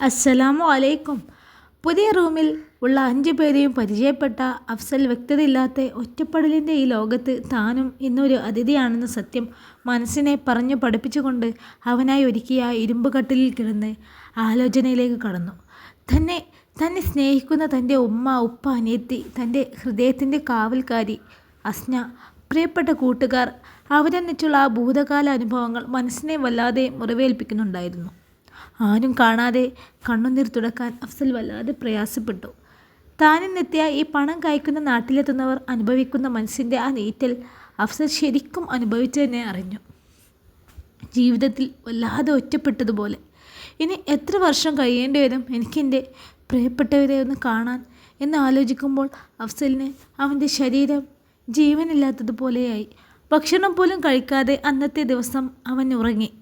അസ്സലാമു അലൈക്കും. പുതിയ റൂമിൽ ഉള്ള അഞ്ചു പേരെയും പരിചയപ്പെട്ട അഫ്സൽ വ്യക്തതയില്ലാത്ത ഒറ്റപ്പെടലിന്റെ ഈ ലോകത്ത് താനും ഇന്നൊരു അതിഥിയാണെന്ന സത്യം മനസ്സിനെ പറഞ്ഞു പഠിപ്പിച്ചുകൊണ്ട് അവനായി ഒരുക്കിയ ഇരുമ്പ് കട്ടിലിൽ കിടന്ന് ആലോചനയിലേക്ക് കടന്നു. തന്നെ തന്നെ സ്നേഹിക്കുന്ന തന്റെ ഉമ്മ ഉപ്പ അനിയത്തി തന്റെ ഹൃദയത്തിന്റെ കാവൽക്കാരി അസ്ന പ്രിയപ്പെട്ട കൂട്ടുകാർ അവരെന്നിച്ചുള്ള ആ ഭൂതകാല അനുഭവങ്ങൾ മനസ്സിനെ വല്ലാതെ മുറിവേൽപ്പിക്കുന്നുണ്ടായിരുന്നു. ആരും കാണാതെ കണ്ണുനീർ തുടക്കാൻ അഫ്സൽ വല്ലാതെ പ്രയാസപ്പെട്ടു. താനിന്നെത്തിയ ഈ പണം കായ്ക്കുന്ന നാട്ടിലെത്തുന്നവർ അനുഭവിക്കുന്ന മനസ്സിന്റെ ആ നീറ്റൽ അഫ്സൽ ശരിക്കും അനുഭവിച്ചതിനെ അറിഞ്ഞു. ജീവിതത്തിൽ വല്ലാതെ ഒറ്റപ്പെട്ടതുപോലെ. ഇനി എത്ര വർഷം കഴിയേണ്ടി വരും എനിക്കെന്റെ പ്രിയപ്പെട്ടവരെ ഒന്ന് കാണാൻ എന്ന് ആലോചിക്കുമ്പോൾ അഫ്സലിന് അവന്റെ ശരീരം ജീവനില്ലാത്തതുപോലെയായി. ഭക്ഷണം പോലും കഴിക്കാതെ അന്നത്തെ ദിവസം അവൻ ഉറങ്ങി.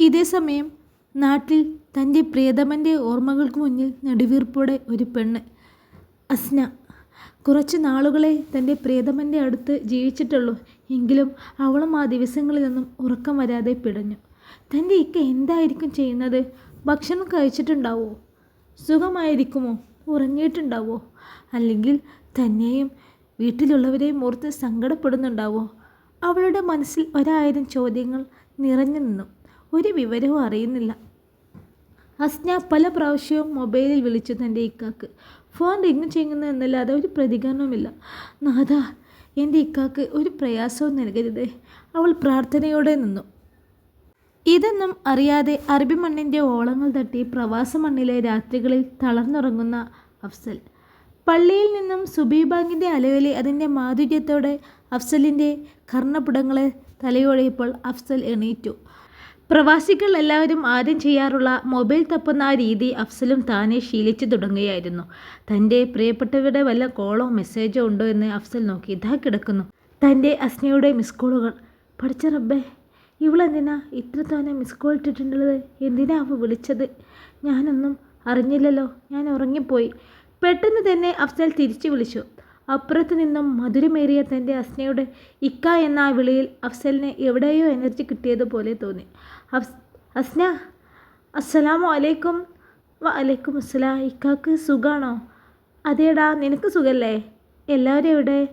ഇതേ സമയം നാട്ടിൽ തന്റെ പ്രിയതമന്റെ ഓർമ്മകൾക്ക് മുന്നിൽ നെടുവീർപ്പോടെ ഒരു പെണ്ണ്. അസ്ന കുറച്ച് നാളുകളെ തന്റെ പ്രിയതമന്റെ അടുത്ത് ജീവിച്ചിട്ടുള്ളൂ. എങ്കിലും അവളും ആ ദിവസങ്ങളിലൊന്നും ഉറക്കം വരാതെ പിടഞ്ഞു. തന്റെ ഇക്ക എന്തായിരിക്കും ചെയ്യുന്നത്? ഭക്ഷണം കഴിച്ചിട്ടുണ്ടാവോ? സുഖമായിരിക്കുമോ? ഉറങ്ങിയിട്ടുണ്ടാവോ? അല്ലെങ്കിൽ തന്നെയും വീട്ടിലുള്ളവരെയും ഓർത്ത് സങ്കടപ്പെടുന്നുണ്ടാവോ? അവളുടെ മനസ്സിൽ ഒരായിരം ചോദ്യങ്ങൾ നിറഞ്ഞു നിന്നു. ഒരു വിവരവും അറിയുന്നില്ല. അസ്ന പല പ്രാവശ്യവും മൊബൈലിൽ വിളിച്ചു തന്റെ ഇക്കാക്ക്. ഫോൺ റിങ് ചെയ്യുന്നു എന്നല്ലാതെ ഒരു പ്രതികരണവുമില്ല. നാഥ എന്റെ ഇക്കാക്ക് ഒരു പ്രയാസവും നൽകരുതേ. അവൾ പ്രാർത്ഥനയോടെ നിന്നു. ഇതൊന്നും അറിയാതെ അറബി മണ്ണിന്റെ ഓളങ്ങൾ തട്ടി പ്രവാസ മണ്ണിലെ രാത്രികളിൽ തളർന്നുറങ്ങുന്ന അഫ്സൽ. പള്ളിയിൽ നിന്നും സുബീബാങ്കിന്റെ അലവലി അതിന്റെ മാധുര്യത്തോടെ അഫ്സലിന്റെ കർണപുടങ്ങളെ തലയോടെയപ്പോൾ അഫ്സൽ എണീറ്റു. പ്രവാസികൾ എല്ലാവരും ആദ്യം ചെയ്യാറുള്ള മൊബൈൽ തപ്പുന്ന ആ രീതി അഫ്സലും താനെ ശീലിച്ചു തുടങ്ങുകയായിരുന്നു. തന്റെ പ്രിയപ്പെട്ടവരുടെ വല്ല കോളോ മെസ്സേജോ ഉണ്ടോ എന്ന് അഫ്സൽ നോക്കി ഇതാ കിടക്കുന്നു. തന്റെ അസ്നയുടെ മിസ് കോളുകൾ. പഠിച്ച റബ്ബേ ഇവളെന്തിനാ ഇത്ര തോനെ മിസ് കോൾ ഇട്ടിട്ടുള്ളത്? എന്തിനാ അവ വിളിച്ചത്? ഞാനൊന്നും അറിഞ്ഞില്ലല്ലോ. ഞാൻ ഉറങ്ങിപ്പോയി. പെട്ടെന്ന് തന്നെ അഫ്സൽ തിരിച്ചു വിളിച്ചു. അപ്പുറത്ത് നിന്നും മധുരമേറിയ തന്റെ അസ്നയുടെ ഇക്ക എന്ന ആ വിളിയിൽ അഫ്സലിന് എവിടെയോ എനർജി കിട്ടിയതുപോലെ തോന്നി. അഫ്സ് അസ്ന അസ്സലാമു അലൈക്കും. വ അലൈക്കും അസ്സലാം. ഇക്കാക്ക് സുഖാണോ? അതേടാ നിനക്ക് സുഖല്ലേ? എല്ലാവരും എവിടെ?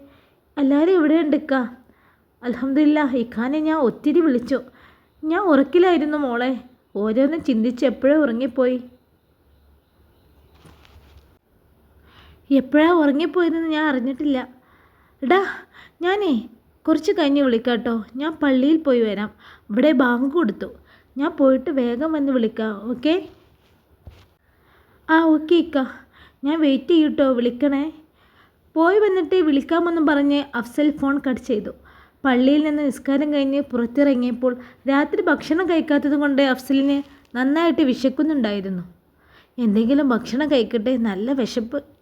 എല്ലാവരും എവിടെ ഉണ്ട് ഇക്ക? അലഹമില്ല ഇഖാനെ ഞാൻ ഒത്തിരി വിളിച്ചു. ഞാൻ ഉറക്കിലായിരുന്നു മോളെ. ഓരോന്നും ചിന്തിച്ച് എപ്പോഴും ഉറങ്ങിപ്പോയി. എപ്പോഴാണ് ഉറങ്ങിപ്പോയതെന്ന് ഞാൻ അറിഞ്ഞിട്ടില്ല. എടാ ഞാനേ കുറച്ച് കഴിഞ്ഞ് വിളിക്കാം കേട്ടോ ഞാൻ പള്ളിയിൽ പോയി വരാം. ഇവിടെ ബാങ്ക് കൊടുത്തു. ഞാൻ പോയിട്ട് വേഗം വന്ന് വിളിക്കാം ഓക്കെ? ആ ഓക്കെ ഇക്ക. ഞാൻ വെയിറ്റ് ചെയ്യൂട്ടോ വിളിക്കണേ. പോയി വന്നിട്ട് വിളിക്കാമെന്നും പറഞ്ഞ് അഫ്സൽ ഫോൺ കട്ട് ചെയ്തു. പള്ളിയിൽ നിന്ന് നിസ്കാരം കഴിഞ്ഞ് പുറത്തിറങ്ങിയപ്പോൾ രാത്രി ഭക്ഷണം കഴിക്കാത്തത് കൊണ്ട് അഫ്സലിന് നന്നായിട്ട് വിശക്കുന്നുണ്ടായിരുന്നു. എന്തെങ്കിലും ഭക്ഷണം കഴിക്കട്ടെ നല്ല വിശപ്പ്.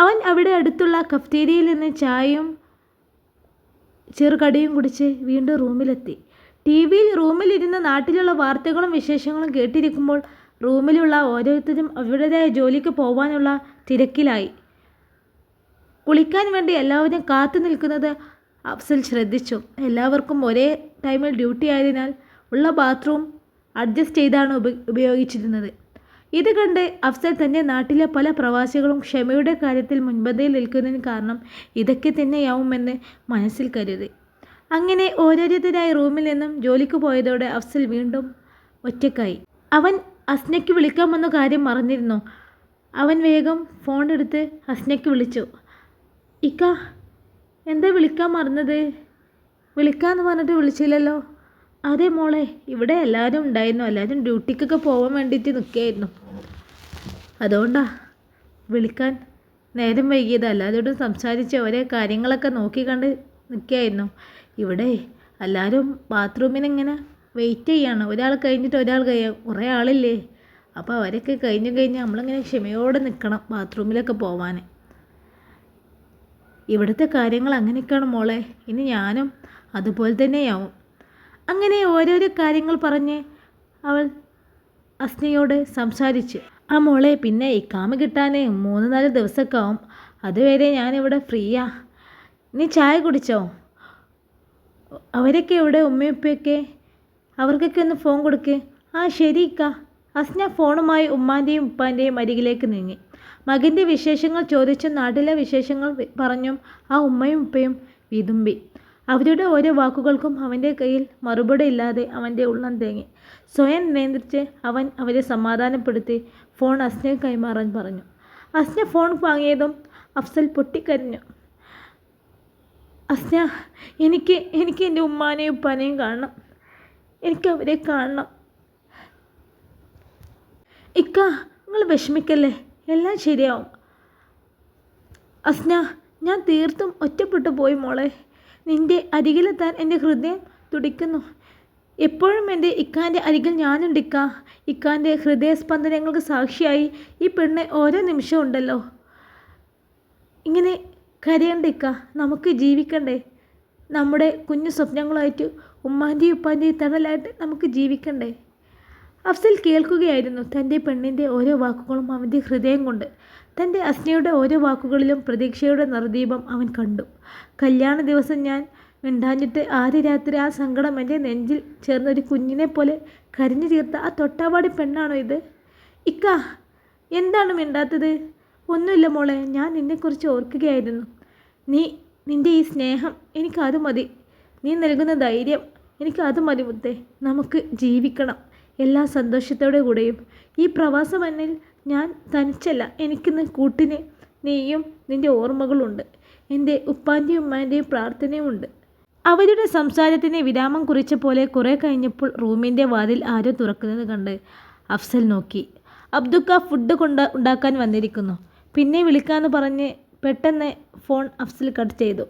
അവൻ അവിടെ അടുത്തുള്ള കഫ്തേരിയയിൽ നിന്ന് ചായയും ചെറുകടിയും കുടിച്ച് വീണ്ടും റൂമിലെത്തി. ടി വിയിൽ റൂമിലിരുന്ന് നാട്ടിലുള്ള വാർത്തകളും വിശേഷങ്ങളും കേട്ടിരിക്കുമ്പോൾ റൂമിലുള്ള ഓരോരുത്തരും അവരുടേതായ ജോലിക്ക് പോകാനുള്ള തിരക്കിലായി. കുളിക്കാൻ വേണ്ടി എല്ലാവരും കാത്തു നിൽക്കുന്നത് അഫ്സൽ ശ്രദ്ധിച്ചു. എല്ലാവർക്കും ഒരേ ടൈമിൽ ഡ്യൂട്ടി ആയതിനാൽ ഉള്ള ബാത്റൂം അഡ്ജസ്റ്റ് ചെയ്താണ് ഉപ ഉപയോഗിച്ചിരുന്നത്. ഇത് കണ്ട് അഫ്സൽ തന്റെ നാട്ടിലെ പല പ്രവാസികളും ക്ഷമയുടെ കാര്യത്തിൽ മുൻപന്തിയിൽ നിൽക്കുന്നതിന് കാരണം ഇതൊക്കെ തന്നെയാവുമെന്ന് മനസ്സിൽ കരുതി. അങ്ങനെ ഓരോരുത്തരായി റൂമിൽ നിന്നും ജോലിക്ക് പോയതോടെ അഫ്സൽ വീണ്ടും ഒറ്റക്കായി അവൻ അസ്നയ്ക്ക് വിളിക്കാമെന്ന കാര്യം മറന്നിരുന്നു. അവൻ വേഗം ഫോൺ എടുത്ത് അസ്നയ്ക്ക് വിളിച്ചു. ഇക്ക എന്താ വിളിക്കാൻ മറന്നത്? വിളിക്കാമെന്ന് പറഞ്ഞിട്ട് വിളിച്ചില്ലല്ലോ? അതെ മോളെ ഇവിടെ എല്ലാവരും ഉണ്ടായിരുന്നു. എല്ലാവരും ഡ്യൂട്ടിക്കൊക്കെ പോകാൻ വേണ്ടിയിട്ട് നിൽക്കുകയായിരുന്നു അതുകൊണ്ടാ വിളിക്കാൻ നേരം വൈകിയത്. എല്ലാവരോടും സംസാരിച്ച് ഓരോ കാര്യങ്ങളൊക്കെ നോക്കി കണ്ട് നിൽക്കുകയായിരുന്നു ഇവിടെ എല്ലാവരും ബാത്റൂമിന് ഇങ്ങനെ വെയിറ്റ് ചെയ്യാണ്. ഒരാൾ കഴിഞ്ഞിട്ട് ഒരാൾ കഴിയാം കുറേ ആളില്ലേ? അപ്പോൾ അവരൊക്കെ കഴിഞ്ഞ് കഴിഞ്ഞ് നമ്മളിങ്ങനെ ക്ഷമയോടെ നിൽക്കണം ബാത്റൂമിലൊക്കെ പോവാൻ ഇവിടുത്തെ കാര്യങ്ങൾ അങ്ങനെയൊക്കെയാണ് മോളെ. ഇനി ഞാനും അതുപോലെ തന്നെയാവും. അങ്ങനെ ഓരോരോ കാര്യങ്ങൾ പറഞ്ഞ് അവൾ അസ്നയോട് സംസാരിച്ച് ആ മോളെ പിന്നെ ഈ കാമ കിട്ടാൻ മൂന്ന് നാല് ദിവസമൊക്കെ ആവും അതുവരെ ഞാനിവിടെ ഫ്രീയാ. നീ ചായ കുടിച്ചോ? അവരൊക്കെ ഇവിടെ ഉമ്മയുപ്പയൊക്കെ അവർക്കൊക്കെ ഒന്ന് ഫോൺ കൊടുക്ക്. ആ ശരി ഇക്ക. അസ്ന ഫോണുമായി ഉമ്മാന്റെയും ഉപ്പാന്റെയും അരികിലേക്ക് നീങ്ങി. മകന്റെ വിശേഷങ്ങൾ ചോദിച്ചും നാട്ടിലെ വിശേഷങ്ങൾ പറഞ്ഞും ആ ഉമ്മയും ഉപ്പയും വിതുമ്പി. അവരുടെ ഓരോ വാക്കുകൾക്കും അവന്റെ കയ്യിൽ മറുപടി ഇല്ലാതെ അവന്റെ ഉള്ളം തേങ്ങി. സ്വയം നിയന്ത്രിച്ച് അവൻ അവരെ സമാധാനപ്പെടുത്തി ഫോൺ അസ്നെ കൈമാറാൻ പറഞ്ഞു. അസ്ന ഫോൺ വാങ്ങിയതും അഫ്സൽ പൊട്ടിക്കരഞ്ഞു. അസ്ന എനിക്ക് എനിക്ക് എന്റെ ഉമ്മാനെയും ഉപ്പാനെയും കാണണം. എനിക്ക് അവരെ കാണണം. ഇക്ക നിങ്ങൾ വിഷമിക്കല്ലേ? എല്ലാം ശരിയാവും. അസ്ന ഞാൻ തീർത്തും ഒറ്റപ്പെട്ടു പോയി മോളെ. നിന്റെ അരികിലെത്താൻ എന്റെ ഹൃദയം തുടിക്കുന്നു. എപ്പോഴും എന്റെ ഇക്കാന്റെ അരികിൽ ഞാനുണ്ട് ഇക്ക ഇക്കാന്റെ ഹൃദയസ്പന്ദനങ്ങൾക്ക് സാക്ഷിയായി ഈ പെണ്ണ് ഓരോ നിമിഷവും ഉണ്ടല്ലോ. ഇങ്ങനെ കരയണ്ട ഇക്ക നമുക്ക് ജീവിക്കണ്ടേ? നമ്മുടെ കുഞ്ഞു സ്വപ്നങ്ങളായിട്ട് ഉമ്മാന്റെയും ഉപ്പാന്റെയും തണലായിട്ട് നമുക്ക് ജീവിക്കണ്ടേ? അഫ്സൽ കേൾക്കുകയായിരുന്നു തന്റെ പെണ്ണിന്റെ ഓരോ വാക്കുകളും അവന്റെ ഹൃദയം കൊണ്ട്. തന്റെ അസ്നയുടെ ഓരോ വാക്കുകളിലും പ്രതീക്ഷയുടെ നിർദീപം അവൻ കണ്ടു. കല്യാണ ദിവസം ഞാൻ മിണ്ടാഞ്ഞിട്ട് ആദ്യ രാത്രി ആ സങ്കടം എന്റെ നെഞ്ചിൽ ചേർന്നൊരു കുഞ്ഞിനെ പോലെ കരിഞ്ഞു തീർത്ത ആ തൊട്ടാവാടി പെണ്ണാണോ ഇത്? ഇക്ക എന്താണ് മിണ്ടാത്തത്? ഒന്നുമില്ല മോളെ ഞാൻ നിന്നെക്കുറിച്ച് ഓർക്കുകയായിരുന്നു. നീ നിന്റെ ഈ സ്നേഹം എനിക്കത് മതി. നീ നൽകുന്ന ധൈര്യം എനിക്കത് മതി മുത്തേ. നമുക്ക് ജീവിക്കണം. എല്ലാ സന്തോഷത്തോടെ കൂടെയും. ഈ മണ്ണിൽ ഞാൻ തനിച്ചല്ല എനിക്കിന്ന് കൂട്ടിന് നീയും നിന്റെ ഓർമ്മകളുണ്ട്. എന്റെ ഉപ്പാന്റെയും ഉമ്മാന്റെയും പ്രാർത്ഥനയുമുണ്ട്. അവരുടെ സംസാരത്തിന് വിരാമം കുറിച്ച പോലെ കുറേ കഴിഞ്ഞപ്പോൾ റൂമിന്റെ വാതിൽ ആരോ തുറക്കുന്നത് കണ്ട് അഫ്സൽ നോക്കി. അബ്ദുക്ക ഫുഡ് കൊണ്ട് ഉണ്ടാക്കാൻ വന്നിരിക്കുന്നു. പിന്നെ വിളിക്കാമെന്ന് പറഞ്ഞ് പെട്ടെന്ന് ഫോൺ അഫ്സൽ കട്ട് ചെയ്തു.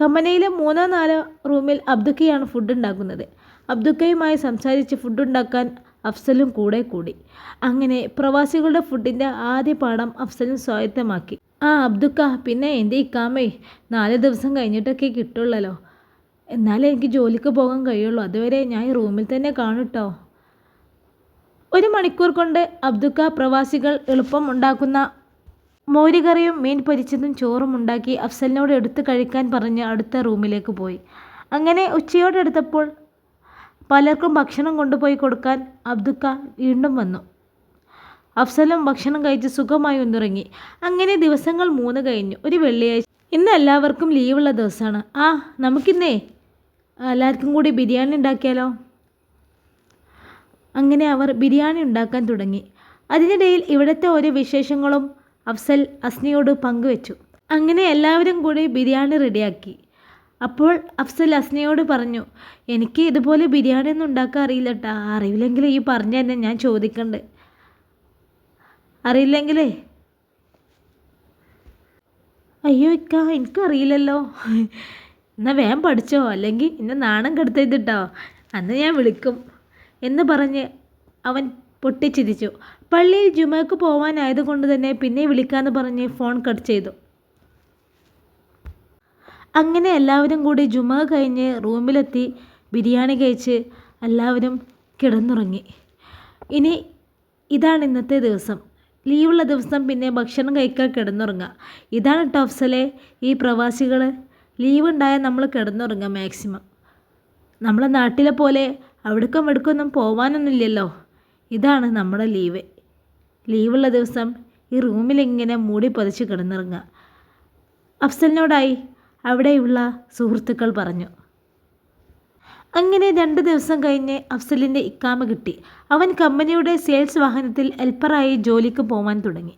കമ്പനിയിലെ മൂന്നോ നാലോ റൂമിൽ അബ്ദുക്കയാണ് ഫുഡ് ഉണ്ടാക്കുന്നത്. അബ്ദുക്കയുമായി സംസാരിച്ച് ഫുഡ് ഉണ്ടാക്കാൻ അഫ്സലും കൂടെ കൂടി. അങ്ങനെ പ്രവാസികളുടെ ഫുഡിന്റെ ആദ്യ പാഠം അഫ്സലും സ്വായത്തമാക്കി. ആ അബ്ദുക്ക പിന്നെ എന്റെ ഇക്കാമേ? നാല് ദിവസം കഴിഞ്ഞിട്ടൊക്കെ കിട്ടുള്ളല്ലോ. എന്നാലേ എനിക്ക് ജോലിക്ക് പോകാൻ കഴിയുള്ളൂ. അതുവരെ ഞാൻ റൂമിൽ തന്നെ കാണുട്ടോ. ഒരു മണിക്കൂർ കൊണ്ട് അബ്ദുക്ക പ്രവാസികൾ എളുപ്പം ഉണ്ടാക്കുന്ന മോരുകറിയും മീൻ പൊരിച്ചതും ചോറും ഉണ്ടാക്കി അഫ്സലിനോട് എടുത്ത് കഴിക്കാൻ പറഞ്ഞ് അടുത്ത റൂമിലേക്ക് പോയി. അങ്ങനെ ഉച്ചയോടെടുത്തപ്പോൾ പലർക്കും ഭക്ഷണം കൊണ്ടുപോയി കൊടുക്കാൻ അബ്ദുക്ക വീണ്ടും വന്നു. അഫ്സലും ഭക്ഷണം കഴിച്ച് സുഖമായി ഒന്നിറങ്ങി. അങ്ങനെ ദിവസങ്ങൾ മൂന്ന് കഴിഞ്ഞു. ഒരു വെള്ളിയാഴ്ച. ഇന്ന് എല്ലാവർക്കും ലീവുള്ള ദിവസമാണ്. ആ നമുക്കിന്നേ എല്ലാവർക്കും കൂടി ബിരിയാണി ഉണ്ടാക്കിയാലോ? അങ്ങനെ അവർ ബിരിയാണി ഉണ്ടാക്കാൻ തുടങ്ങി. അതിനിടയിൽ ഇവിടുത്തെ ഓരോ വിശേഷങ്ങളും അഫ്സൽ അസ്നിയോട് പങ്കുവെച്ചു. അങ്ങനെ എല്ലാവരും കൂടി ബിരിയാണി റെഡിയാക്കി. അപ്പോൾ അഫ്സൽ അസ്നയോട് പറഞ്ഞു എനിക്ക് ഇതുപോലെ ബിരിയാണി ഒന്നും ഉണ്ടാക്കാൻ അറിയില്ല കേട്ടാ അറിയില്ലെങ്കിൽ ഈ പറഞ്ഞു തന്നെ ഞാൻ ചോദിക്കണ്ട്. അറിയില്ലെങ്കിലേ? അയ്യോ ഇക്ക എനിക്കറിയില്ലല്ലോ. എന്നാൽ വേഗം പഠിച്ചോ അല്ലെങ്കിൽ എന്നെ നാണം കെടുത്തരുതിട്ടോ. അന്ന് ഞാൻ വിളിക്കും. എന്ന് പറഞ്ഞ് അവൻ പൊട്ടിച്ചിരിച്ചു. പള്ളിയിൽ ജുമക്ക് പോവാനായതുകൊണ്ട് തന്നെ പിന്നെ വിളിക്കാമെന്ന് പറഞ്ഞ് ഫോൺ കട്ട് ചെയ്തു. അങ്ങനെ എല്ലാവരും കൂടി ജുമ കഴിഞ്ഞ് റൂമിലെത്തി ബിരിയാണി കഴിച്ച് എല്ലാവരും കിടന്നുറങ്ങി. ഇനി ഇതാണ് ഇന്നത്തെ ദിവസം. ലീവുള്ള ദിവസം പിന്നെ ഭക്ഷണം കഴിക്കാൻ കിടന്നുറങ്ങുക. ഇതാണ് ടോഫ്സലെ ഈ പ്രവാസികൾ ലീവ് ഉണ്ടായാൽ നമ്മൾ കിടന്നുറങ്ങുക മാക്സിമം. നമ്മളെ നാട്ടിലെ പോലെ അവിടേക്കും ഇവിടേക്കൊന്നും പോവാനൊന്നുമില്ലല്ലോ. ഇതാണ് നമ്മുടെ ലീവ്. ലീവുള്ള ദിവസം ഈ റൂമിലിങ്ങനെ മൂടി പതിച്ച് കിടന്നിറങ്ങുക. അഫ്സലിനോടായി അവിടെയുള്ള സുഹൃത്തുക്കൾ പറഞ്ഞു. അങ്ങനെ രണ്ട് ദിവസം കഴിഞ്ഞ് അഫ്സലിന്റെ ഇക്കാമ കിട്ടി. അവൻ കമ്പനിയുടെ സെയിൽസ് വാഹനത്തിൽ ഹെൽപ്പറായി ജോലിക്ക് പോവാൻ തുടങ്ങി.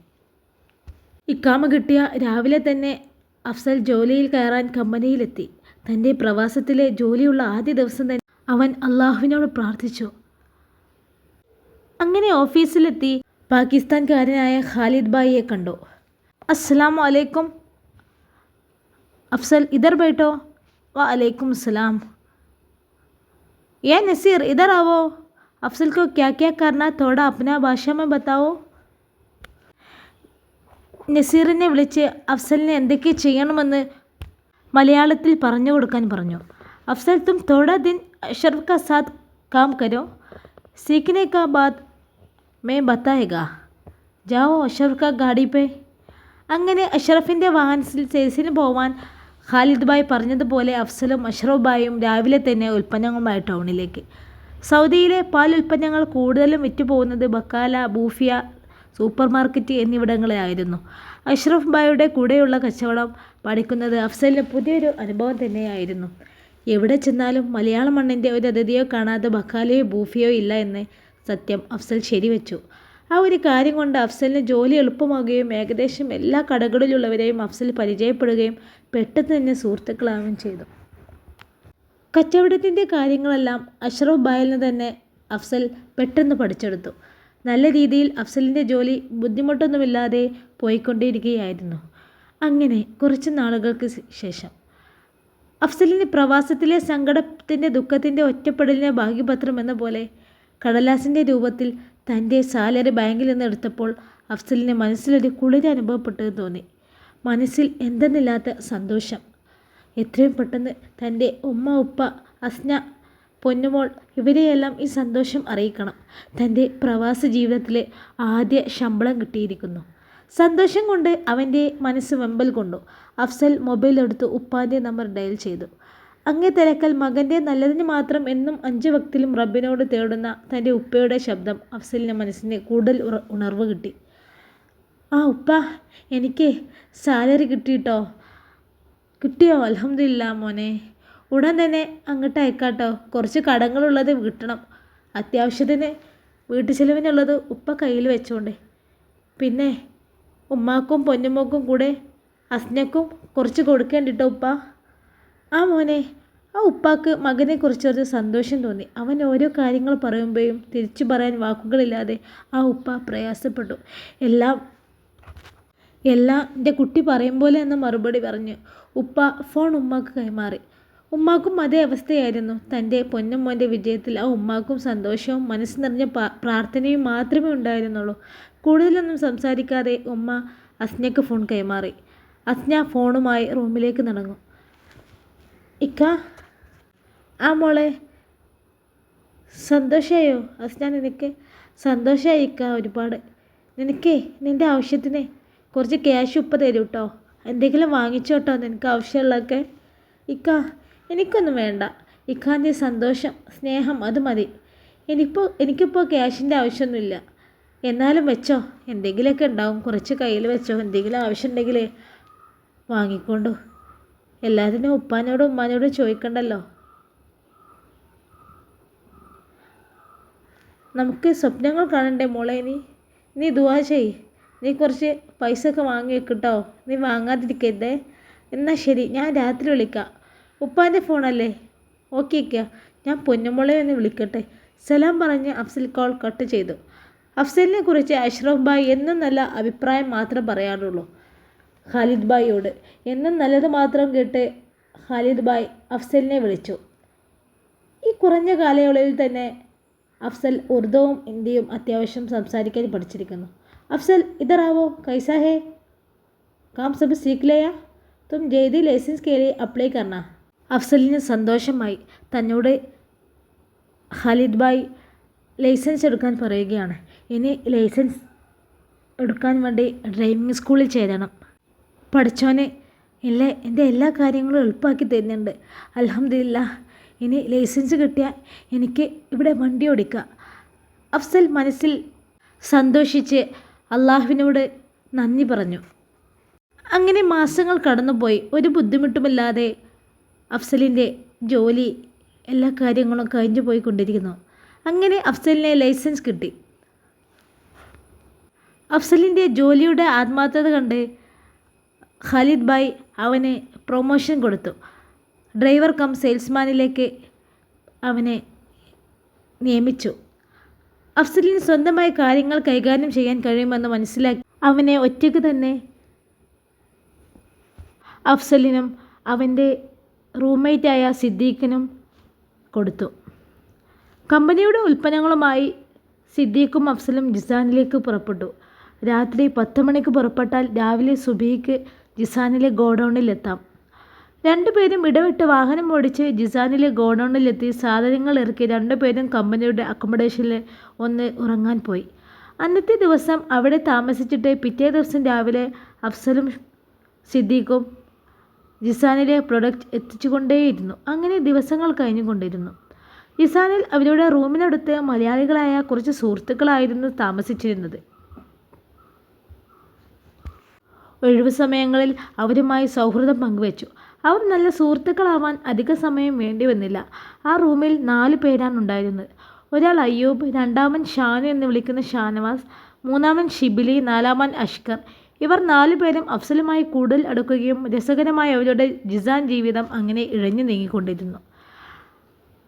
ഇക്കാമ കിട്ടിയ രാവിലെ തന്നെ അഫ്സൽ ജോലിയിൽ കയറാൻ കമ്പനിയിലെത്തി. തന്റെ പ്രവാസത്തിലെ ജോലിയുള്ള ആദ്യ ദിവസം തന്നെ അവൻ അള്ളാഹുവിനോട് പ്രാർത്ഥിച്ചു. അങ്ങനെ ഓഫീസിലെത്തി പാകിസ്ഥാൻകാരനായ ഖാലിദ് ബായിയെ കണ്ടു. അസ്സാം അലൈക്കും. अफसल इधर बैठो वालेकुम सलाम यह नसीर इधर आओ अफसल को क्या क्या करना थोड़ा अपना ഭാഷ में बताओ നസീറിനെ വിളിച്ച് അഫ്സലിന് എന്തൊക്കെ ചെയ്യണമെന്ന് മലയാളത്തിൽ പറഞ്ഞു കൊടുക്കാൻ പറഞ്ഞു. അഫ്സൽ തും തോടാ ദിൻ അഷറഫ് കാ സാത്ത് കാം കരോ? സീഖനെ കാ ബാത് മേ ബത്തായേഗാ ജാവോ അഷറഫ് കാ ഗാഡി പേ? അങ്ങനെ അഷറഫിന്റെ വാഹനത്തിൽ സേസിന് പോവാൻ ഖാലിദ് ബായ് പറഞ്ഞതുപോലെ അഫ്സലും അഷ്റഫ് ഭായും രാവിലെ തന്നെ ഉൽപ്പന്നങ്ങളുമായി ടൗണിലേക്ക്. സൗദിയിലെ പാൽ ഉൽപ്പന്നങ്ങൾ കൂടുതലും വിറ്റുപോകുന്നത് ബക്കാല ബൂഫിയ സൂപ്പർ മാർക്കറ്റ് എന്നിവിടങ്ങളിലായിരുന്നു. അഷ്റഫ് ബായുടെ കൂടെയുള്ള കച്ചവടം പഠിക്കുന്നത് അഫ്സലിന് പുതിയൊരു അനുഭവം തന്നെയായിരുന്നു. എവിടെ ചെന്നാലും മലയാള മണ്ണിന്റെ ഒരു അതിഥിയോ കാണാതെ ബക്കാലയോ ബൂഫിയോ ഇല്ല എന്ന് സത്യം അഫ്സൽ ശരിവെച്ചു. ആ ഒരു കാര്യം കൊണ്ട് അഫ്സലിന് ജോലി എളുപ്പമാകുകയും ഏകദേശം എല്ലാ കടകളിലുള്ളവരെയും അഫ്സൽ പരിചയപ്പെടുകയും പെട്ടെന്ന് തന്നെ സുഹൃത്തുക്കളാവുകയും ചെയ്തു. കച്ചവടത്തിന്റെ കാര്യങ്ങളെല്ലാം അഷ്റഫ് ബായലിന് തന്നെ അഫ്സൽ പെട്ടെന്ന് പഠിച്ചെടുത്തു. നല്ല രീതിയിൽ അഫ്സലിന്റെ ജോലി ബുദ്ധിമുട്ടൊന്നുമില്ലാതെ പോയിക്കൊണ്ടിരിക്കുകയായിരുന്നു. അങ്ങനെ കുറച്ച് നാളുകൾക്ക് ശേഷം അഫ്സലിന് പ്രവാസത്തിലെ സങ്കടത്തിന്റെ ദുഃഖത്തിന്റെ ഒറ്റപ്പെടലിനെ ഭാഗ്യപത്രം എന്ന പോലെ കടലാസിന്റെ രൂപത്തിൽ തന്റെ സാലറി ബാങ്കിൽ നിന്ന് എടുത്തപ്പോൾ അഫ്സലിന് മനസ്സിലൊരു കുളിര് അനുഭവപ്പെട്ടത് തോന്നി. മനസ്സിൽ എന്തെന്നില്ലാത്ത സന്തോഷം. എത്രയും പെട്ടെന്ന് തന്റെ ഉമ്മ ഉപ്പ അസ്ന പൊന്നുമോൾ ഇവരെയെല്ലാം ഈ സന്തോഷം അറിയിക്കണം. തന്റെ പ്രവാസ ജീവിതത്തിലെ ആദ്യ ശമ്പളം കിട്ടിയിരിക്കുന്നു. സന്തോഷം കൊണ്ട് അവന്റെ മനസ്സ് വെമ്പൽ കൊണ്ടു. അഫ്സൽ മൊബൈൽ എടുത്ത് ഉപ്പാന്റെ നമ്പർ ഡയൽ ചെയ്തു. അങ്ങേ തിരക്കൽ മകന്റെ നല്ലതിന് മാത്രം എന്നും അഞ്ച് വക്തിലും റബ്ബിനോട് തേടുന്ന തന്റെ ഉപ്പയുടെ ശബ്ദം അഫ്സലിന്റെ മനസ്സിന് കൂടുതൽ ഉണർവ് കിട്ടി. ആ ഉപ്പ എനിക്ക് സാലറി കിട്ടിയിട്ടോ കിട്ടിയോ? അലഹമില്ല മോനെ. ഉടൻ തന്നെ അങ്ങോട്ട് അയക്കാട്ടോ. കുറച്ച് കടങ്ങളുള്ളത് കിട്ടണം അത്യാവശ്യത്തിന് വീട്ടു ചെലവിനുള്ളത് ഉപ്പ കയ്യിൽ വെച്ചോണ്ട്. പിന്നെ ഉമ്മാക്കും പൊന്നുമ്മക്കും കൂടെ അസ്നക്കും കുറച്ച് കൊടുക്കേണ്ടിട്ടോ ഉപ്പ? ആ മോനെ ആ ഉപ്പാക്ക് മകനെക്കുറിച്ച് ഒരു സന്തോഷം തോന്നി. അവൻ ഓരോ കാര്യങ്ങൾ പറയുമ്പോഴും തിരിച്ചു പറയാൻ വാക്കുകളില്ലാതെ ആ ഉപ്പ പ്രയാസപ്പെട്ടു. എല്ലാം എല്ലാം എന്റെ കുട്ടി പറയും പോലെ എന്ന മറുപടി പറഞ്ഞു. ഉപ്പ ഫോൺ ഉമ്മാക്ക് കൈമാറി. ഉമ്മാക്കും അതേ അവസ്ഥയായിരുന്നു. തന്റെ പൊന്നുമോന്റെ വിജയത്തിൽ ആ ഉമ്മാക്കും സന്തോഷവും മനസ്സ് നിറഞ്ഞ പ്രാർത്ഥനയും മാത്രമേ ഉണ്ടായിരുന്നുള്ളൂ. കൂടുതലൊന്നും സംസാരിക്കാതെ ഉമ്മ അസ്നയ്ക്ക് ഫോൺ കൈമാറി. അസ്ന ഫോണുമായി റൂമിലേക്ക് നടന്നു. ഇക്ക. ആ മോളെ സന്തോഷമായോ അസ്നാൻ നിനക്ക് സന്തോഷമായി ഇക്ക ഒരുപാട്. നിനക്കേ നിന്റെ ആവശ്യത്തിന് കുറച്ച് ക്യാഷ് ഉപ്പ തരും കേട്ടോ എന്തെങ്കിലും വാങ്ങിച്ചോട്ടോ നിനക്ക് ആവശ്യമുള്ളതൊക്കെ? ഇക്ക എനിക്കൊന്നും വേണ്ട. ഇക്കാന്റെ സന്തോഷം സ്നേഹം അത് മതി. എനിക്കിപ്പോൾ എനിക്കിപ്പോൾ ക്യാഷിന്റെ ആവശ്യമൊന്നുമില്ല. എന്നാലും വെച്ചോ എന്തെങ്കിലുമൊക്കെ ഉണ്ടാവും. കുറച്ച് കയ്യിൽ വെച്ചോ എന്തെങ്കിലും ആവശ്യമുണ്ടെങ്കിൽ വാങ്ങിക്കൊണ്ടു. എല്ലാത്തിനും ഉപ്പാനോടും ഉമ്മാനോടും ചോദിക്കണ്ടല്ലോ. നമുക്ക് സ്വപ്നങ്ങൾ കാണണ്ടേ മോളെ നീ? നീ ദുവാ ചെയ് നീ കുറച്ച് പൈസ ഒക്കെ വാങ്ങി വെക്കട്ടോ നീ വാങ്ങാതിരിക്കരുതേ. എന്നാൽ ശരി ഞാൻ രാത്രി വിളിക്കാം. ഉപ്പാന്റെ ഫോണല്ലേ? Okay okay. ഞാൻ പൊന്നുമോളെ ഒന്ന് വിളിക്കട്ടെ. സലാം പറഞ്ഞ് അഫ്സൽ കോൾ കട്ട് ചെയ്തു. അഫ്സലിനെ കുറിച്ച് അഷ്റഫ് ബായ് എന്നും നല്ല അഭിപ്രായം മാത്രം പറയാറുള്ളൂ ഖാലിദ് ബായിയോട്. എന്നും നല്ലത് മാത്രം കേട്ട് ഖാലിദ് ബായ് അഫ്സലിനെ വിളിച്ചു. ഈ കുറഞ്ഞ കാലയളവിൽ തന്നെ അഫ്സൽ ഉർദുവും ഹിന്ദിയും അത്യാവശ്യം സംസാരിക്കാൻ പഠിച്ചിരിക്കുന്നു. അഫ്സൽ ഇതറാവോ? കൈസാഹേ കാം സബ് സീക്ലയാ തും ജയ്തി ലൈസൻസ് കയറി അപ്ലൈ കർണ? അഫ്സലിന് സന്തോഷമായി. തന്നോട് ഖാലിദ് ബായ് ലൈസൻസ് എടുക്കാൻ പറയുകയാണ്. ഇനി ലൈസൻസ് എടുക്കാൻ വേണ്ടി ഡ്രൈവിംഗ് സ്കൂളിൽ ചേരണം. പഠിച്ചോനെ. ഇല്ലേ എന്റെ എല്ലാ കാര്യങ്ങളും എളുപ്പമാക്കി തരുന്നുണ്ട്. അലഹമില്ല ഇനി ലൈസൻസ് കിട്ടിയാൽ എനിക്ക് ഇവിടെ വണ്ടി ഓടിക്കാം. അഫ്സൽ മനസ്സിൽ സന്തോഷിച്ച് അള്ളാഹുവിനോട് നന്ദി പറഞ്ഞു. അങ്ങനെ മാസങ്ങൾ കടന്നുപോയി. ഒരു ബുദ്ധിമുട്ടുമില്ലാതെ അഫ്സലിന്റെ ജോലി എല്ലാ കാര്യങ്ങളും കഴിഞ്ഞു പോയിക്കൊണ്ടിരിക്കുന്നു. അങ്ങനെ അഫ്സലിനെ ലൈസൻസ് കിട്ടി. അഫ്സലിന്റെ ജോലിയുടെ ആത്മാർത്ഥത കണ്ട് ഖാലിദ് ബായ് അവന് പ്രൊമോഷൻ കൊടുത്തു. ഡ്രൈവർ കം സെയിൽസ്മാനിലേക്ക് അവനെ നിയമിച്ചു. അഫ്സലിന് സ്വന്തമായി കാര്യങ്ങൾ കൈകാര്യം ചെയ്യാൻ കഴിയുമെന്ന് മനസ്സിലാക്കി അവനെ ഒറ്റയ്ക്ക് തന്നെ അഫ്സലിനും അവന്റെ റൂംമേറ്റായ സിദ്ദീഖിനും കൊടുത്തു. കമ്പനിയുടെ ഉൽപ്പന്നങ്ങളുമായി സിദ്ദീഖും അഫ്സലും ജിസാനിലേക്ക് പുറപ്പെട്ടു. രാത്രി പത്ത് മണിക്ക് പുറപ്പെട്ടാൽ രാവിലെ സുബിക്ക് ജിസാനിലെ ഗോഡൗണിലെത്താം. രണ്ടുപേരും ഇടവിട്ട് വാഹനം ഓടിച്ച് ജിസാനിലെ ഗോഡൗണിലെത്തി സാധനങ്ങൾ ഇറക്കി രണ്ടുപേരും കമ്പനിയുടെ അക്കോമഡേഷനിൽ ഒന്ന് ഉറങ്ങാൻ പോയി. അന്നത്തെ ദിവസം അവിടെ താമസിച്ചിട്ട് പിറ്റേ ദിവസം രാവിലെ അഫ്സലും സിദ്ദീഖും ജിസാനിലെ പ്രൊഡക്റ്റ് എത്തിച്ചുകൊണ്ടേയിരുന്നു. അങ്ങനെ ദിവസങ്ങൾ കഴിഞ്ഞുകൊണ്ടിരുന്നു. ജിസാനിൽ അവരുടെ റൂമിനടുത്ത് മലയാളികളായ കുറച്ച് സുഹൃത്തുക്കളായിരുന്നു താമസിച്ചിരുന്നത്. ഒഴിവു സമയങ്ങളിൽ അവരുമായി സൗഹൃദം പങ്കുവച്ചു. അവർ നല്ല സുഹൃത്തുക്കളാവാൻ അധിക സമയം വേണ്ടി വന്നില്ല. ആ റൂമിൽ നാല് പേരാണ് ഉണ്ടായിരുന്നത്. ഒരാൾ അയ്യൂബ് രണ്ടാമൻ ഷാനു എന്ന് വിളിക്കുന്ന ഷാനവാസ് മൂന്നാമൻ ഷിബിലി നാലാമൻ അഷ്കർ. ഇവർ നാലു പേരും അഫ്സലുമായി കൂടുതൽ അടുക്കുകയും രസകരമായ അവരുടെ ജിസാൻ ജീവിതം അങ്ങനെ ഇഴഞ്ഞു നീങ്ങിക്കൊണ്ടിരുന്നു.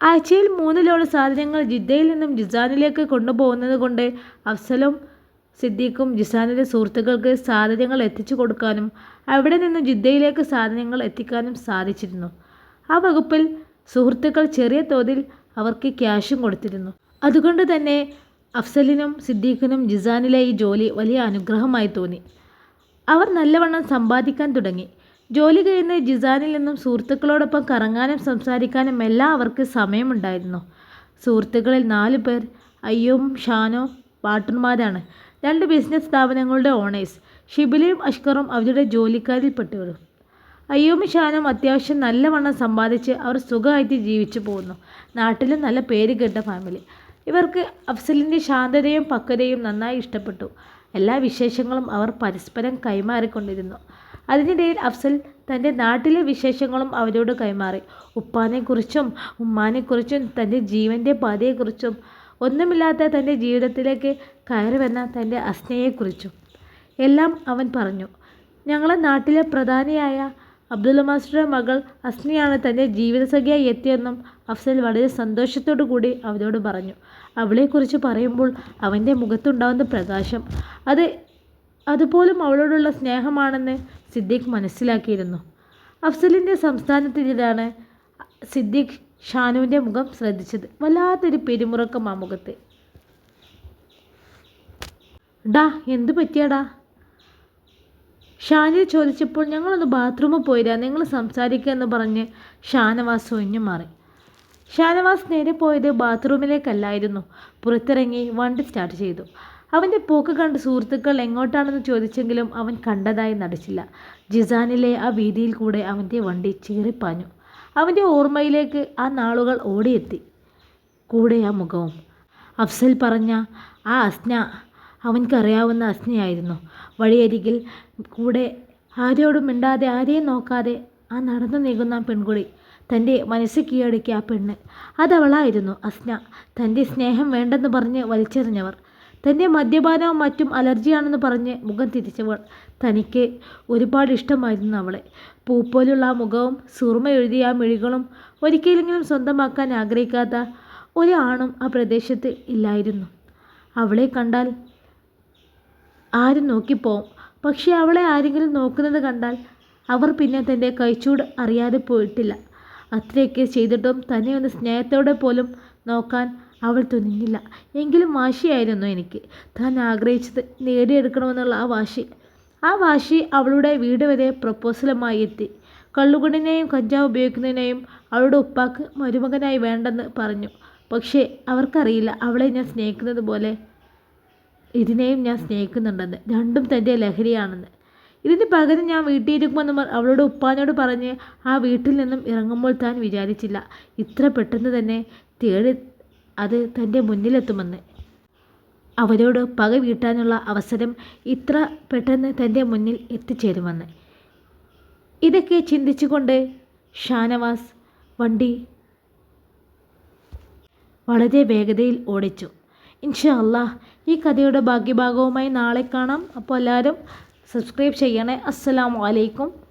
ആഴ്ചയിൽ മൂന്നിലോളം സാധനങ്ങൾ ജിദ്ദയിൽ നിന്നും ജിസാനിലേക്ക് കൊണ്ടുപോകുന്നത് കൊണ്ട് അഫ്സലും സിദ്ദീഖും ജിസാനിലെ സുഹൃത്തുക്കൾക്ക് സാധനങ്ങൾ എത്തിച്ചു കൊടുക്കാനും അവിടെ നിന്ന് ജിദ്ദയിലേക്ക് സാധനങ്ങൾ എത്തിക്കാനും സാധിച്ചിരുന്നു. ആ വകുപ്പിൽ സുഹൃത്തുക്കൾ ചെറിയ തോതിൽ അവർക്ക് ക്യാഷും കൊടുത്തിരുന്നു. അതുകൊണ്ട് തന്നെ അഫ്സലിനും സിദ്ദീഖിനും ജിസാനിലെ ഈ ജോലി വലിയ അനുഗ്രഹമായി തോന്നി. അവർ നല്ലവണ്ണം സമ്പാദിക്കാൻ തുടങ്ങി. ജോലി കഴിയുന്ന ജിസാനിൽ നിന്നും സുഹൃത്തുക്കളോടൊപ്പം കറങ്ങാനും സംസാരിക്കാനും എല്ലാം അവർക്ക് സമയമുണ്ടായിരുന്നു. സുഹൃത്തുക്കളിൽ നാല് പേർ അയ്യോ ഷാനോ പാർട്ട്ണർമാരാണ് രണ്ട് ബിസിനസ് സ്ഥാപനങ്ങളുടെ ഓണേഴ്സ് ഷിബിലയും അഷ്കറും അവരുടെ ജോലിക്കാരിൽപ്പെട്ടവരും അയ്യോമി ഷാനും അത്യാവശ്യം നല്ലവണ്ണം സമ്പാദിച്ച് അവർ സുഖമായിട്ട് ജീവിച്ചു പോകുന്നു. നാട്ടിലും നല്ല പേര് കേട്ട ഫാമിലി ഇവർക്ക് അഫ്സലിന്റെ ശാന്തതയും പക്വതയും നന്നായി ഇഷ്ടപ്പെട്ടു. എല്ലാ വിശേഷങ്ങളും അവർ പരസ്പരം കൈമാറിക്കൊണ്ടിരുന്നു. അതിനിടയിൽ അഫ്സൽ തന്റെ നാട്ടിലെ വിശേഷങ്ങളും അവരോട് കൈമാറി. ഉപ്പാനെക്കുറിച്ചും ഉമ്മാനെക്കുറിച്ചും തന്റെ ജീവന്റെ പാതയെക്കുറിച്ചും ഒന്നുമില്ലാത്ത തന്റെ ജീവിതത്തിലേക്ക് കയറി വന്ന തന്റെ അസ്നയെക്കുറിച്ചും എല്ലാം അവൻ പറഞ്ഞു. ഞങ്ങളെ നാട്ടിലെ പ്രധാനിയായ അബ്ദുള്ള മാസ്റ്ററുടെ മകൾ അസ്നിയാണ് തന്റെ ജീവിതസഖിയായി എത്തിയെന്നും അഫ്സൽ വളരെ സന്തോഷത്തോടു കൂടി അവനോട് പറഞ്ഞു. അവളെക്കുറിച്ച് പറയുമ്പോൾ അവന്റെ മുഖത്തുണ്ടാകുന്ന പ്രകാശം അത് അതുപോലും അവളോടുള്ള സ്നേഹമാണെന്ന് സിദ്ദീഖ് മനസ്സിലാക്കിയിരുന്നു. അഫ്സലിന്റെ സംസ്ഥാനത്തിലാണ് സിദ്ദീഖ് ഷാനുവിന്റെ മുഖം ശ്രദ്ധിച്ചത് വല്ലാത്തൊരു പെരുമുറക്കം ആ മുഖത്ത്. ഡാ എന്തു പറ്റിയാടാ? ഷാനു ചോദിച്ചപ്പോൾ ഞങ്ങളൊന്ന് ബാത്റൂമിൽ പോയിരാ നിങ്ങൾ സംസാരിക്കുക എന്ന് പറഞ്ഞ് ഷാനവാസ് ഒഴിഞ്ഞു മാറി. ഷാനവാസ് നേരെ പോയത് ബാത്റൂമിലേക്കല്ലായിരുന്നു. പുറത്തിറങ്ങി വണ്ടി സ്റ്റാർട്ട് ചെയ്തു. അവന്റെ പോക്ക് കണ്ട് സുഹൃത്തുക്കൾ എങ്ങോട്ടാണെന്ന് ചോദിച്ചെങ്കിലും അവൻ കണ്ടതായി നടിച്ചില്ല. ജിസാനിലെ ആ വീതിയിൽ കൂടെ അവന്റെ വണ്ടി ചീറിപ്പാഞ്ഞു അവന്റെ ഓർമ്മയിലേക്ക് ആ നാളുകൾ ഓടിയെത്തി. കൂടെ ആ മുഖവും. അഫ്സൽ പറഞ്ഞ ആ അസ്ന അവൻക്കറിയാവുന്ന അസ്നയായിരുന്നു. വഴിയരികിൽ കൂടെ ആരോടും മിണ്ടാതെ ആരെയും നോക്കാതെ ആ നടന്നു നീങ്ങുന്ന പെൺകുടി തന്റെ മനസ്സ് കീഴടക്കിയ ആ പെണ്ണ്. അതവളായിരുന്നു അസ്ന. തന്റെ സ്നേഹം വേണ്ടെന്ന് പറഞ്ഞ് വലിച്ചെറിഞ്ഞവർ. തന്റെ മദ്യപാനവും മറ്റും അലർജിയാണെന്ന് പറഞ്ഞ് മുഖം തിരിച്ചവൾ തനിക്ക് ഒരുപാട് ഇഷ്ടമായിരുന്നു അവളെ. പൂപ്പോലുള്ള പോലുള്ള ആ മുഖവും സുറുമ എഴുതിയ ആ മിഴികളും ഒരിക്കലെങ്കിലും സ്വന്തമാക്കാൻ ആഗ്രഹിക്കാത്ത ഒരു ആണും ആ പ്രദേശത്ത് ഇല്ലായിരുന്നു. അവളെ കണ്ടാൽ ആരും നോക്കിപ്പോവും. പക്ഷേ അവളെ ആരെങ്കിലും നോക്കുന്നത് കണ്ടാൽ അവർ പിന്നെ തന്റെ കൈച്ചൂട് അറിയാതെ പോയിട്ടില്ല. അത്രയൊക്കെ ചെയ്തിട്ടും തന്നെ ഒന്ന് സ്നേഹത്തോടെ പോലും നോക്കാൻ അവൾ തുനിഞ്ഞില്ല. എങ്കിലും വാശിയായിരുന്നു എനിക്ക്. താൻ ആഗ്രഹിച്ചത് നേടിയെടുക്കണമെന്നുള്ള ആ വാശി. ആ വാശി അവളുടെ വീട് വരെ പ്രപ്പോസലുമായി എത്തി. കള്ളുകൊണ്ടിനെയും കഞ്ചാവ് ഉപയോഗിക്കുന്നതിനെയും അവളുടെ ഉപ്പാക്ക് മരുമകനായി വേണ്ടെന്ന് പറഞ്ഞു. പക്ഷേ അവർക്കറിയില്ല അവളെ ഞാൻ സ്നേഹിക്കുന്നത് പോലെ ഇതിനെയും ഞാൻ സ്നേഹിക്കുന്നുണ്ടെന്ന്. രണ്ടും തന്റെ ലഹരിയാണെന്ന്. ഇതിന് പകരം ഞാൻ വീട്ടിലിരിക്കുമെന്ന് അവളുടെ ഉപ്പാനോട് പറഞ്ഞ് ആ വീട്ടിൽ നിന്നും ഇറങ്ങുമ്പോൾ താൻ വിചാരിച്ചില്ല. ഇത്ര പെട്ടെന്ന് തന്നെ തേടി അത് തന്റെ മുന്നിലെത്തുമെന്ന്. അവരോട് പക വീട്ടാനുള്ള അവസരം ഇത്ര പെട്ടെന്ന് തന്റെ മുന്നിൽ എത്തിച്ചേരുമെന്ന്. ഇതൊക്കെ ചിന്തിച്ചുകൊണ്ട് ഷാനവാസ് വണ്ടി വളരെ വേഗതയിൽ ഓടിച്ചു. ഇൻഷാ അല്ലാഹ് ഈ കഥയുടെ ഭാഗ്യഭാഗവുമായി നാളെ കാണാം. അപ്പോൾ എല്ലാവരും സബ്സ്ക്രൈബ് ചെയ്യണേ. അസ്സലാമു അലൈക്കും.